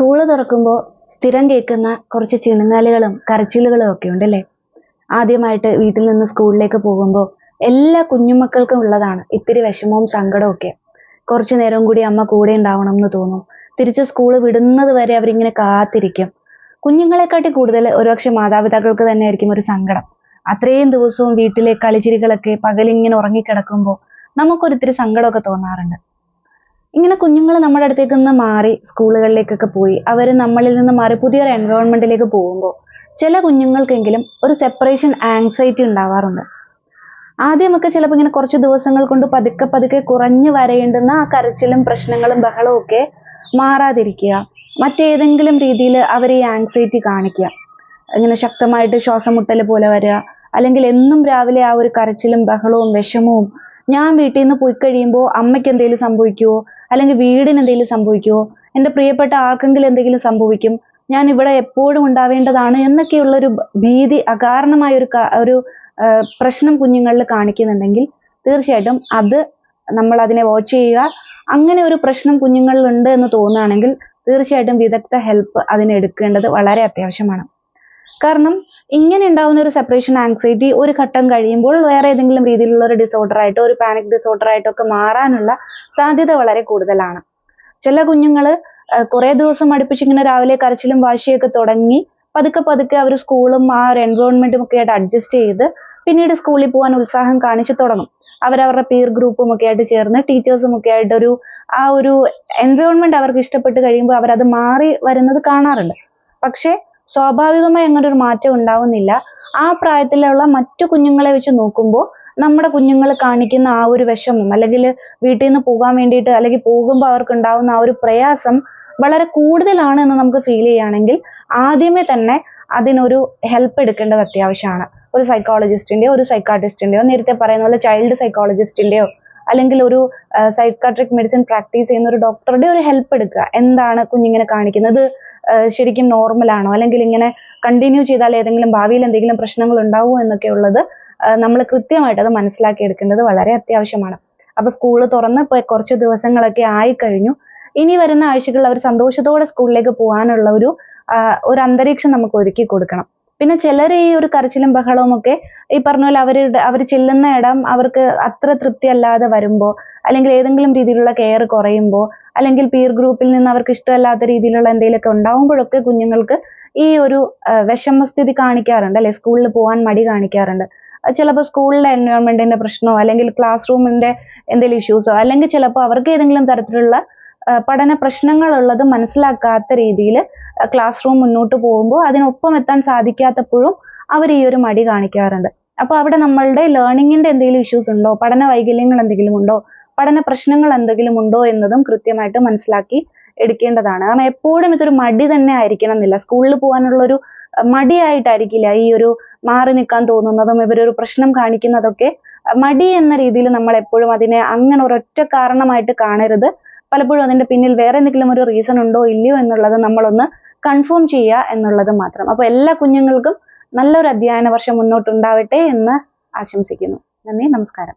School തുറക്കുമ്പോൾ സ്ഥിരം കേൾക്കുന്ന കുറച്ച് ചിണുങ്ങാലുകളും കരച്ചിലുകളും ഒക്കെ ഉണ്ടല്ലേ? ആദ്യമായിട്ട് വീട്ടിൽ നിന്ന് സ്കൂളിലേക്ക് പോകുമ്പോൾ എല്ലാ കുഞ്ഞുമക്കൾക്കും ഉള്ളതാണ് ഇത്തിരി വിഷമവും സങ്കടവും ഒക്കെ. കുറച്ചു നേരം കൂടി അമ്മ കൂടെ ഉണ്ടാവണം എന്ന് തോന്നും. തിരിച്ച് സ്കൂൾ വിടുന്നത് വരെ അവരിങ്ങനെ കാത്തിരിക്കും. കുഞ്ഞുങ്ങളെക്കാട്ടി കൂടുതൽ ഒരുപക്ഷെ മാതാപിതാക്കൾക്ക് തന്നെ ആയിരിക്കും ഒരു സങ്കടം. അത്രയും ദിവസവും വീട്ടിലെ കളിച്ചിരികളൊക്കെ പകലിങ്ങനെ ഉറങ്ങിക്കിടക്കുമ്പോൾ നമുക്കൊരിത്തിരി സങ്കടമൊക്കെ തോന്നാറുണ്ട്. ഇങ്ങനെ കുഞ്ഞുങ്ങൾ നമ്മുടെ അടുത്തേക്ക് നിന്ന് മാറി സ്കൂളുകളിലേക്കൊക്കെ പോയി അവർ നമ്മളിൽ നിന്ന് മാറി പുതിയൊരു എൻവയോൺമെന്റിലേക്ക് പോകുമ്പോൾ ചില കുഞ്ഞുങ്ങൾക്കെങ്കിലും ഒരു സെപ്പറേഷൻ ആങ്സൈറ്റി ഉണ്ടാവാറുണ്ട്. ആദ്യമൊക്കെ ചിലപ്പോൾ ഇങ്ങനെ കുറച്ച് ദിവസങ്ങൾ കൊണ്ട് പതുക്കെ പതുക്കെ കുറഞ്ഞു വരേണ്ടുന്ന ആ കരച്ചിലും പ്രശ്നങ്ങളും ബഹളവും ഒക്കെ മാറാതിരിക്കുക. മറ്റേതെങ്കിലും രീതിയിൽ അവർ ഈ ആങ്സൈറ്റി കാണിക്കുക. ഇങ്ങനെ ശക്തമായിട്ട് ശ്വാസം മുട്ടൽ പോലെ വരിക. അല്ലെങ്കിൽ എന്നും രാവിലെ ആ ഒരു കരച്ചിലും ബഹളവും വിഷമവും ഞാൻ വീട്ടിൽ നിന്ന് പോയി കഴിയുമ്പോൾ അമ്മയ്ക്ക് എന്തെങ്കിലും സംഭവിക്കുമോ അല്ലെങ്കിൽ വീടിന് എന്തെങ്കിലും സംഭവിക്കുമോ എന്റെ പ്രിയപ്പെട്ട ആർക്കെങ്കിലും എന്തെങ്കിലും സംഭവിക്കും? ഞാൻ ഇവിടെ എപ്പോഴും ഉണ്ടാവേണ്ടതാണ് എന്നൊക്കെയുള്ളൊരു ഭീതി അകാരണമായ ഒരു ഒരു പ്രശ്നം കുഞ്ഞുങ്ങളിൽ കാണിക്കുന്നുണ്ടെങ്കിൽ തീർച്ചയായിട്ടും അത് നമ്മൾ അതിനെ വാച്ച് ചെയ്യുക. അങ്ങനെ ഒരു പ്രശ്നം കുഞ്ഞുങ്ങളിൽ ഉണ്ട് എന്ന് തോന്നുകയാണെങ്കിൽ തീർച്ചയായിട്ടും വിദഗ്ധ ഹെൽപ്പ് അതിന് എടുക്കേണ്ടത് വളരെ അത്യാവശ്യമാണ്. കാരണം ഇങ്ങനെ ഉണ്ടാവുന്ന ഒരു സെപ്പറേഷൻ ആങ്സൈറ്റി ഒരു ഘട്ടം കഴിയുമ്പോൾ വേറെ ഏതെങ്കിലും രീതിയിലുള്ള ഒരു ഡിസോർഡർ ആയിട്ടോ ഒരു പാനിക് ഡിസോർഡർ ആയിട്ടോ ഒക്കെ മാറാനുള്ള സാധ്യത വളരെ കൂടുതലാണ്. ചില കുഞ്ഞുങ്ങൾ കുറെ ദിവസം അടുപ്പിച്ച് ഇങ്ങനെ രാവിലെ കരച്ചിലും വാശിയൊക്കെ തുടങ്ങി പതുക്കെ പതുക്കെ അവർ സ്കൂളും ആ ഒരു എൻവയോൺമെന്റും ഒക്കെ ആയിട്ട് അഡ്ജസ്റ്റ് ചെയ്ത് പിന്നീട് സ്കൂളിൽ പോകാൻ ഉത്സാഹം കാണിച്ചു തുടങ്ങും. അവരവരുടെ പീർ ഗ്രൂപ്പും ഒക്കെ ആയിട്ട് ചേർന്ന് ടീച്ചേഴ്സും ഒക്കെ ആയിട്ട് ഒരു ആ ഒരു എൻവയോൺമെന്റ് അവർക്ക് ഇഷ്ടപ്പെട്ട് കഴിയുമ്പോൾ അവരത് മാറി വരുന്നത് കാണാറുണ്ട്. പക്ഷേ സ്വാഭാവികമായി അങ്ങനെ ഒരു മാറ്റം ഉണ്ടാവുന്നില്ല. ആ പ്രായത്തിലുള്ള മറ്റു കുഞ്ഞുങ്ങളെ വെച്ച് നോക്കുമ്പോൾ നമ്മുടെ കുഞ്ഞുങ്ങൾ കാണിക്കുന്ന ആ ഒരു വിഷമം അല്ലെങ്കിൽ വീട്ടിൽ നിന്ന് പോകാൻ വേണ്ടിയിട്ട് അല്ലെങ്കിൽ പോകുമ്പോൾ അവർക്ക് ഉണ്ടാവുന്ന ആ ഒരു പ്രയാസം വളരെ കൂടുതലാണ് എന്ന് നമുക്ക് ഫീൽ ചെയ്യുകയാണെങ്കിൽ ആദ്യമേ തന്നെ അതിനൊരു ഹെൽപ്പ് എടുക്കേണ്ടത് അത്യാവശ്യമാണ്. ഒരു സൈക്കോളജിസ്റ്റിന്റെയോ ഒരു സൈക്കാട്രിസ്റ്റിന്റെയോ നേരത്തെ പറയുന്ന പോലെ ചൈൽഡ് സൈക്കോളജിസ്റ്റിന്റെയോ അല്ലെങ്കിൽ ഒരു സൈക്കാട്രിക് മെഡിസിൻ പ്രാക്ടീസ് ചെയ്യുന്ന ഒരു ഡോക്ടറുടെ ഒരു ഹെൽപ്പ് എടുക്കുക. എന്താണ് കുഞ്ഞിങ്ങനെ കാണിക്കുന്നത്? ശരിക്കും നോർമൽ ആണോ അല്ലെങ്കിൽ ഇങ്ങനെ കണ്ടിന്യൂ ചെയ്താൽ ഏതെങ്കിലും ഭാവിയിൽ എന്തെങ്കിലും പ്രശ്നങ്ങൾ ഉണ്ടാവുമോ എന്നൊക്കെ ഉള്ളത് നമ്മൾ കൃത്യമായിട്ട് അത് മനസ്സിലാക്കി എടുക്കേണ്ടത് വളരെ അത്യാവശ്യമാണ്. അപ്പൊ സ്കൂൾ തുറന്ന് ഇപ്പൊ കുറച്ച് ദിവസങ്ങളൊക്കെ ആയി കഴിഞ്ഞു ഇനി വരുന്ന ആഴ്ചകളിൽ അവർ സന്തോഷത്തോടെ സ്കൂളിലേക്ക് പോകാനുള്ള ഒരു ഒരു അന്തരീക്ഷം നമുക്ക് ഒരുക്കി കൊടുക്കണം. പിന്നെ ചിലർ ഈ ഒരു കരച്ചിലും ബഹളവും ഒക്കെ ഈ പറഞ്ഞ പോലെ അവരുടെ അവർ ചെല്ലുന്ന ഇടം അവർക്ക് അത്ര തൃപ്തി അല്ലാതെ വരുമ്പോൾ അല്ലെങ്കിൽ ഏതെങ്കിലും രീതിയിലുള്ള കെയർ കുറയുമ്പോൾ അല്ലെങ്കിൽ പീർ ഗ്രൂപ്പിൽ നിന്ന് അവർക്ക് ഇഷ്ടമല്ലാത്ത രീതിയിലുള്ള എന്തെങ്കിലുമൊക്കെ ഉണ്ടാവുമ്പോഴൊക്കെ കുഞ്ഞുങ്ങൾക്ക് ഈ ഒരു വിഷമസ്ഥിതി കാണിക്കാറുണ്ട്. അല്ലെ സ്കൂളിൽ പോകാൻ മടി കാണിക്കാറുണ്ട്. ചിലപ്പോൾ സ്കൂളിലെ എൻവയോൺമെന്റിന്റെ പ്രശ്നമോ അല്ലെങ്കിൽ ക്ലാസ് റൂമിന്റെ എന്തെങ്കിലും ഇഷ്യൂസോ അല്ലെങ്കിൽ ചിലപ്പോൾ അവർക്ക് ഏതെങ്കിലും തരത്തിലുള്ള പഠന പ്രശ്നങ്ങളുള്ളത് മനസ്സിലാക്കാത്ത രീതിയിൽ ക്ലാസ് റൂം മുന്നോട്ട് പോകുമ്പോൾ അതിനൊപ്പം എത്താൻ സാധിക്കാത്തപ്പോഴും അവർ ഈ ഒരു മടി കാണിക്കാറുണ്ട്. അപ്പോൾ അവിടെ നമ്മളുടെ ലേണിങ്ങിന്റെ എന്തെങ്കിലും ഇഷ്യൂസ് ഉണ്ടോ? പഠന വൈകല്യങ്ങൾ എന്തെങ്കിലും ഉണ്ടോ? പഠന പ്രശ്നങ്ങൾ എന്തെങ്കിലും ഉണ്ടോ എന്നതും കൃത്യമായിട്ട് മനസ്സിലാക്കി എടുക്കേണ്ടതാണ്. കാരണം എപ്പോഴും ഇതൊരു മടി തന്നെ ആയിരിക്കണം എന്നില്ല. സ്കൂളിൽ പോകാനുള്ള ഒരു മടിയായിട്ടായിരിക്കില്ല ഈ ഒരു മാറി നിൽക്കാൻ തോന്നുന്നതും ഇവരൊരു പ്രശ്നം കാണിക്കുന്നതൊക്കെ മടി എന്ന രീതിയിൽ നമ്മൾ എപ്പോഴും അതിനെ അങ്ങനെ ഒരൊറ്റ കാരണമായിട്ട് കാണരുത്. പലപ്പോഴും അതിന്റെ പിന്നിൽ വേറെ എന്തെങ്കിലും ഒരു റീസൺ ഉണ്ടോ ഇല്ലയോ എന്നുള്ളത് നമ്മളൊന്ന് കൺഫേം ചെയ്യുക എന്നുള്ളത് മാത്രം. അപ്പോൾ എല്ലാ കുഞ്ഞുങ്ങൾക്കും നല്ലൊരു അധ്യയന വർഷം മുന്നോട്ടുണ്ടാവട്ടെ എന്ന് ആശംസിക്കുന്നു. നന്ദി നമസ്കാരം.